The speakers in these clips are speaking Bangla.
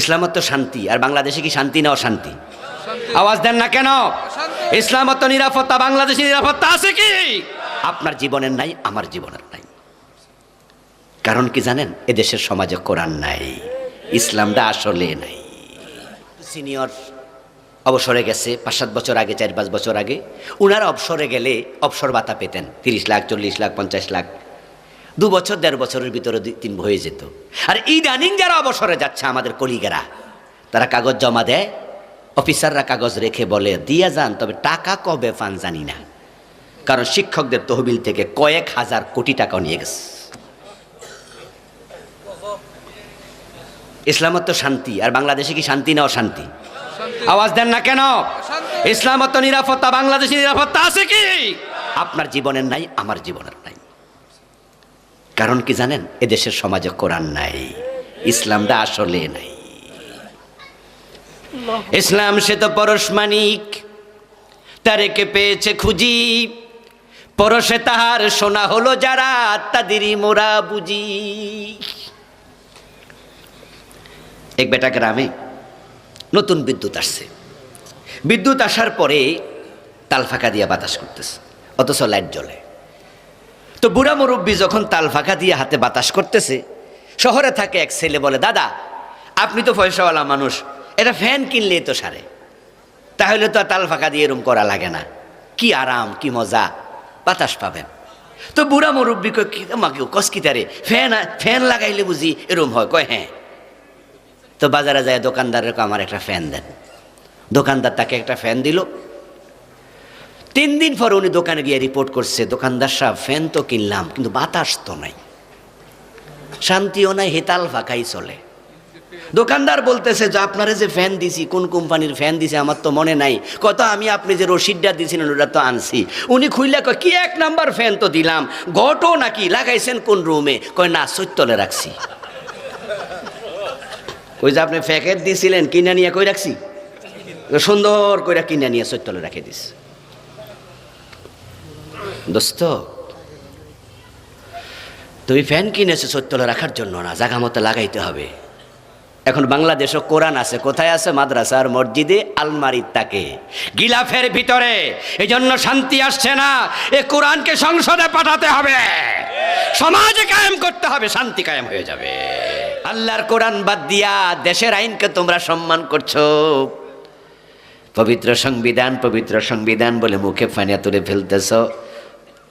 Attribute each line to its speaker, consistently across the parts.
Speaker 1: ইসলামত তো শান্তি, আর বাংলাদেশে কি শান্তি না অশান্তি? আওয়াজ দেন না কেন? ইসলামত নিরাপত্তা, বাংলাদেশে নিরাপত্তা আছে কি? আপনার জীবনের নাই, আমার জীবনের নাই। কারণ কি জানেন? এদেশের সমাজে কোরআন নাই, ইসলামটা আসলে নাই। সিনিয়র অবসরে গেছে পাঁচ সাত বছর আগে চার পাঁচ বছর আগে, উনারা অবসরে গেলে অবসর ভাতা পেতেন, তিরিশ লাখ, চল্লিশ লাখ, পঞ্চাশ লাখ। দু বছর দেড় বছরের ভিতরে দুই তিন হয়ে যেত। আর ইদানিং যারা অবসরে যাচ্ছে আমাদের কলিগেরা তারা কাগজ জমা দেয় অফিসাররা কাগজ রেখে বলে দিয়ে যান তবে টাকা কবে পান জানি না। কারণ শিক্ষকদের তহবিল থেকে কয়েক হাজার কোটি টাকা নিয়ে গেছে। ইসলামত তো শান্তি আর বাংলাদেশে কি শান্তি না অশান্তি? আওয়াজ দেন না কেন? ইসলামত নিরাপত্তা বাংলাদেশে নিরাপত্তা আছে কি? আপনার জীবনের নাই আমার জীবনের কারণ কি জানেন? এদেশের সমাজে কোরআন নাই ইসলামটা আসলে নাই। ইসলাম সে তো পরশ পরশমানিক তারেকে পেয়েছে খুঁজি। পরশে তাহার সোনা হলো যারা তাদেরই মোরা বুঝি। এক বেটা গ্রামে নতুন বিদ্যুৎ আসছে। বিদ্যুৎ আসার পরে তাল দিয়া বাতাস করতেছে অথচ লাইট জ্বলে। তো বুড়া মুরব্বী যখন তাল ফাঁকা দিয়ে হাতে বাতাস করতেছে, শহরে থাকে এক ছেলে বলে, দাদা, আপনি তো পয়সাওয়ালা মানুষ, এটা ফ্যান কিনলেই তো সারে। তাহলে তো তাল ফাঁকা দিয়ে এরম করা লাগে না। কি আরাম, কি মজা, বাতাস পাবেন। তো বুড়া মুরব্বী কয়, কি আমাকে কসকিতারে ফ্যান ফ্যান লাগাইলে বুঝি এরম হয়। কয় হ্যাঁ। তো বাজারে যায় দোকানদারের আমার একটা ফ্যান দেন। দোকানদার তাকে একটা ফ্যান দিল তিন দিন পর উনি দোকানে গিয়ে রিপোর্ট করছে, দোকানদার সাহেব ফ্যান তো কিনলাম, কিন্তু বাতাস তো নাই। শান্তিও নাই, হেতাল ফাঁকাই চলে। দোকানদার বলতেছে, যে, আপনারে যে ফ্যান দিছি, কোন কোম্পানির ফ্যান দিছে, আমার তো মনে নাই। কত আমি আপনি যে রশিদটা দিয়েছিলেন ওটা তো আনছি। উনি খুললে কয়, কি এক নাম্বার ফ্যান তো দিলাম ঘটো নাকি, লাগাইছেন কোন রুমে কয়, না সৈতলে রাখছি। ওই যে, আপনি প্যাকেট দিয়েছিলেন কিনে নিয়ে কই রাখছি? সুন্দর কইরা কিনে নিয়ে সৈতলে রেখে দিস দোস্ত, তুমি ফ্যান কিনেছো সৈতলে রাখার জন্য না, জাগা মতো লাগাইতে হবে। এখন বাংলাদেশও কোরআন আছে, কোথায় আছে? মাদ্রাসার মসজিদে আলমারির তাকে গিলাফের ভিতরে এই জন্য শান্তি আসছে না, এ কোরআনকে সংসদে পাঠাতে হবে। সমাজে কায়েম করতে হবে, শান্তি কায়েম হয়ে যাবে। আল্লাহর কোরআন বাদ দিয়া দেশের আইনকে তোমরা সম্মান করছ। পবিত্র সংবিধান পবিত্র সংবিধান বলে মুখে ফানিয়া তুলে ফেলতেছ।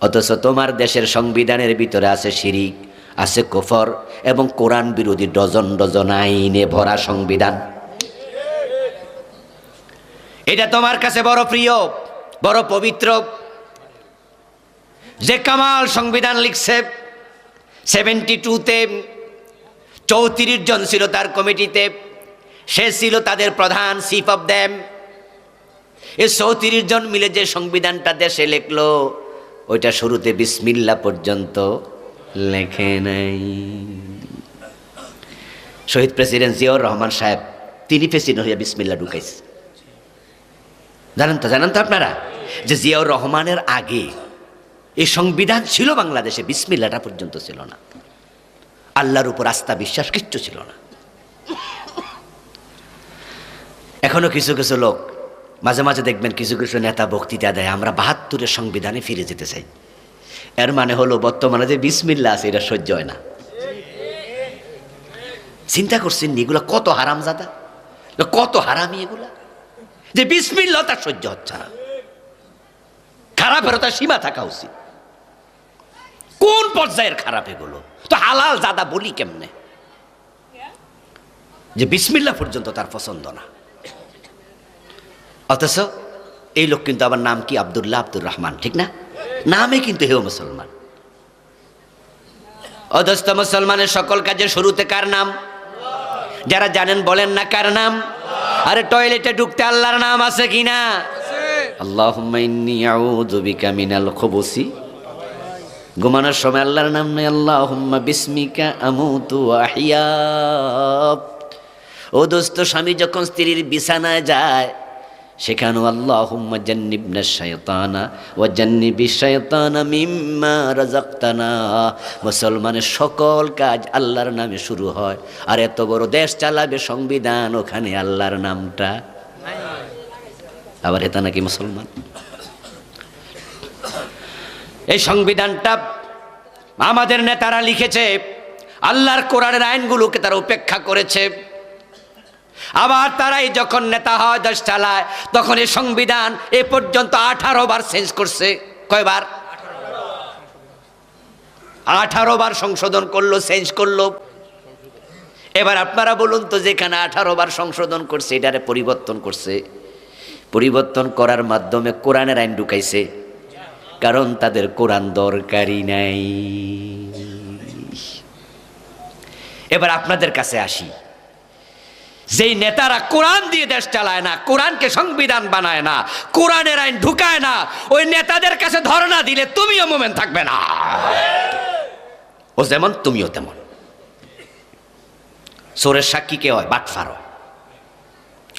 Speaker 1: অথচ তোমার দেশের সংবিধানের ভিতরে আছে শিরিক, আছে কুফর এবং কোরআন বিরোধী ডজন ডজন আইনে ভরা সংবিধান। এটা তোমার কাছে বড় প্রিয়, বড় পবিত্র। যে কামাল সংবিধান লিখছে, সেভেন্টি টুতে চৌত্রিশ জন ছিল তার কমিটিতে, সে ছিল তাদের প্রধান চিফ অফ দ্যাম এই চৌত্রিশ জন মিলে যে সংবিধানটা দেশে লেখলো ওইটা শুরুতে বিসমিল্লা পর্যন্ত লেখে নাই। শহীদ প্রেসিডেন্ট জিয়াউর রহমান সাহেব, তিনি প্রেসিডেন্ট হইয়া বিসমিল্লা ঢুকাইছে। জানেন তো জানেন তো আপনারা? যে জিয়াউর রহমানের আগে এই সংবিধান ছিল বাংলাদেশে, বিসমিল্লাটা পর্যন্ত ছিল না। আল্লাহর উপর আস্থা, বিশ্বাস কিচ্ছু ছিল না। এখনও কিছু কিছু লোক মাঝে মাঝে দেখবেন কিছু কিছু নেতা বক্তৃতা দেয়, আমরা বাহাত্তরের সংবিধানে ফিরে যেতে চাই। এর মানে হলো বর্তমানে যে বিসমিল্লা আছে, এটা সহ্য হয় না। চিন্তা করছেন এগুলো কত হারাম জাদা কত হারামি এগুলা? যে বিসমিল্লা তার সহ্য হচ্ছে না। খারাপেরও তার সীমা থাকা উচিত। কোন পর্যায়ের খারাপ এগুলো? তো হালাল জাদা বলি কেমনে? যে বিসমিল্লা পর্যন্ত তার পছন্দ না। অথচ এই লোক কিন্তু আবার নাম কি আবদুল্লাহ আব্দুর রহমান, ঠিক না? নামে কিন্তু হেও মুসলমান। অধস্থ মুসলমানের সকল কাজের শুরুতে কার নাম? যারা জানেন বলেন না কার নাম? আরে টয়লেটে ঢুকতে আল্লাহর নাম আছে মিনাল খুবুসি। ঘুমানোর সময় আল্লাহর নাম নেই, আল্লাহুম্মা বিসমিকা আমুতু ওয়া আহইয়া ও দোস্ত, স্বামী যখন স্ত্রীর বিছানায় যায় সেখানেও আল্লাহ ও মিম্মা মুসলমানের সকল কাজ আল্লাহর নামে শুরু হয়। আর এত বড় দেশ চালাবে সংবিধান ওখানে আল্লাহর নামটা। আবার এটা নাকি মুসলমান? এই সংবিধানটা আমাদের নেতারা লিখেছে, আল্লাহর কোরআনের আইনগুলোকে তারা উপেক্ষা করেছে। আবার তারাই যখন নেতা হয়, দেশ চালায়, তখন এই সংবিধান এ পর্যন্ত আঠারো বার চেঞ্জ করছে। কয়বার? আঠারো বার সংশোধন করল চেঞ্জ করল। এবার আপনারা বলুন তো, যেখানে আঠারো বার সংশোধন করছে, এটারে পরিবর্তন করছে। পরিবর্তন করার মাধ্যমে কোরআনের আইন ঢুকাইছে। কারণ তাদের কোরআন দরকারই নাই। এবার আপনাদের কাছে আসি। যেই নেতারা কোরআন দিয়ে দেশ চালায় না, কোরআনকে সংবিধান বানায় না, কোরআনের আইন ঢুকায় না, ওই নেতাদের কাছে ধর্ণা দিলে তুমিও মোমেন থাকবে না। ও যেমন, তুমিও তেমন। সোরের সাক্ষী কে হয়? বাটফার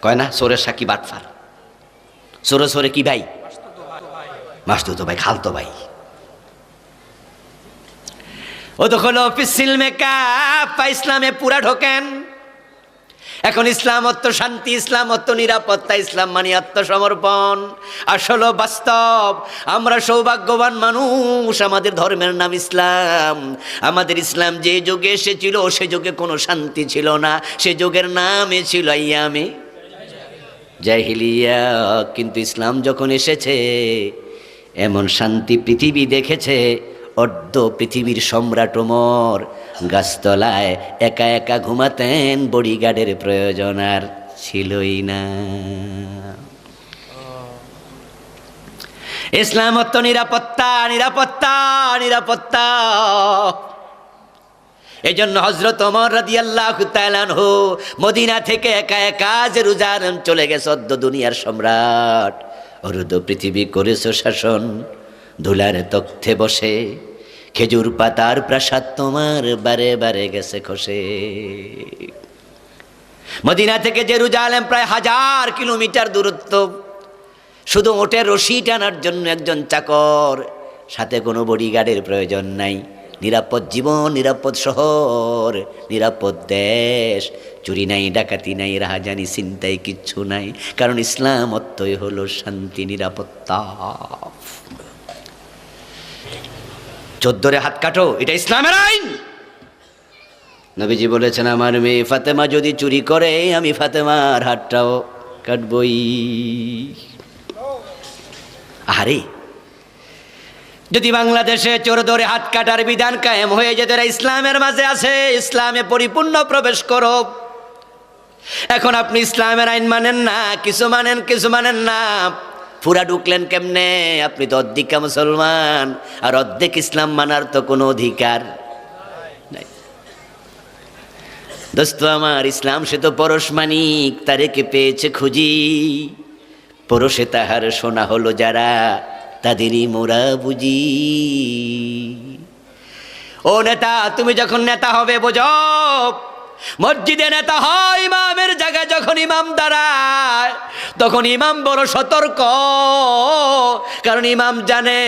Speaker 1: কয় না? সোরের সাক্ষী বাটফার। সোরে সোরে কি ভাই? মাসতুতো ভাই, খালতো ভাই। ও তো হলো পিসিল মেকআপ ইসলামে পুরা ঢোকেন। এখন ইসলাম অত্য শান্তি ইসলাম অত্য নিরাপত্তা, ইসলাম মানে আত্মসমর্পণ। আসলে বাস্তব, আমরা সৌভাগ্যবান মানুষ, আমাদের ধর্মের নাম ইসলাম। আমাদের ইসলাম যে যুগে এসেছিল, সে যুগে কোনো শান্তি ছিল না। সে যুগের নামে ছিল ইয়ামে জাহিলিয়া কিন্তু ইসলাম যখন এসেছে, এমন শান্তি পৃথিবী দেখেছে অর্ধ পৃথিবীর সম্রাট ওমর। গাছতলায় একা একা ঘুমাতেন বডিগার্ডের প্রয়োজন আর ছিলই না। ইসলাম নিরাপত্তা নিরাপত্তা নিরাপত্তা। এই জন্য হজরত অমর রাদি আল্লাহ মদিনা থেকে একা একা জেরুজালেম চলে গেছে অদ্য দুনিয়ার সম্রাট। অরুদ পৃথিবী করেছ শাসন। ধুলার তথ্যে বসে, খেজুর পাতার প্রাসাদ তোমার বারে বারে গেছে খসে। মদিনা থেকে জেরুজালেম প্রায় হাজার কিলোমিটার দূরত্ব। শুধু ওটের রশি টানার জন্য একজন চাকর, সাথে কোনো বডিগার্ডের প্রয়োজন নাই। নিরাপদ জীবন, নিরাপদ শহর, নিরাপদ দেশ, চুরি নাই, ডাকাতি নাই, রাহাজানি চিন্তাই কিচ্ছু নাই। কারণ ইসলাম অত্যই হলো শান্তি, নিরাপত্তা। চোদ্দরে হাত কাটো, এটা ইসলামের আইন। নবীজি বলেছেন, আমার মেয়ে ফাতেমা যদি চুরি করে, আমি ফাতেমার হাতটাও কাটবই। আরে যদি বাংলাদেশে চোর ধরে হাত কাটার বিধান কায়েম হয়ে যেতে ইসলামের মাঝে আছে, ইসলামে পরিপূর্ণ প্রবেশ করো। এখন আপনি ইসলামের আইন মানেন না, কিছু মানেন কিছু মানেন না। পুরা ঢুকলেন কেমনে? আপনি তো অর্ধেকা মুসলমান, আর অর্ধেক ইসলাম মানার তো কোনো অধিকার নাই। দোস্ত আমার, ইসলাম সে তো পরশ মানিক তারেকে পেয়েছে খুঁজি? পরশে তাহার শোনা হলো যারা, তাদেরই মোরা বুঝি। ও নেতা, তুমি যখন নেতা হবে, বোঝো। মসজিদে নেতা হয় ইমামের জায়গায় যখন ইমাম দাঁড়ায়, তখন ইমাম বড় সতর্ক। কারণ ইমাম জানে,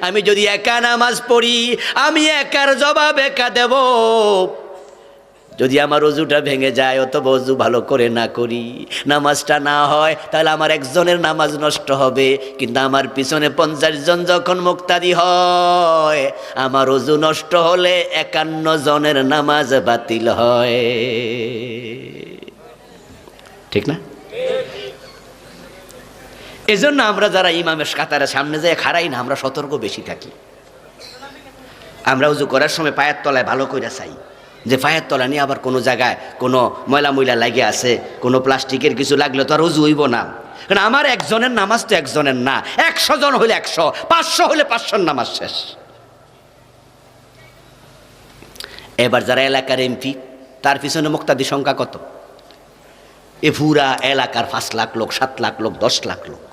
Speaker 1: আমি যদি একা নামাজ পড়ি, আমি একার জবাব একা দেব। যদি আমার অজুটা ভেঙে যায় অথবা অজু ভালো করে না করি। নামাজটা না হয়, তাহলে আমার একজনের নামাজ নষ্ট হবে। কিন্তু আমার পিছনে পঞ্চাশ জন যখন মুক্তাদি হয়, আমার অজু নষ্ট হলে একান্ন জনের নামাজ বাতিল হয়। ঠিক না? এজন্য আমরা যারা ইমামের কাতারের সামনে যায় খারাই না, আমরা সতর্ক বেশি থাকি। আমরা উজু করার সময় পায়ের তলায় ভালো করে চাই। যে পায়ের তলা নিয়ে আবার কোনো জায়গায় কোনো ময়লা ময়লা লাগে আছে, কোনো প্লাস্টিকের কিছু লাগলে তো আর উজু হইব না। কারণ আমার একজনের নামাজ তো একজনের না, একশো জন হলে একশো, পাঁচশো হলে পাঁচশোর নামাজ শেষ। এবার যারা এলাকার এমপি, তার পিছনে মুক্তাদি সংখ্যা কত? এ পুরা এলাকার পাঁচ লাখ লোক, সাত লাখ লোক, দশ লাখ লোক।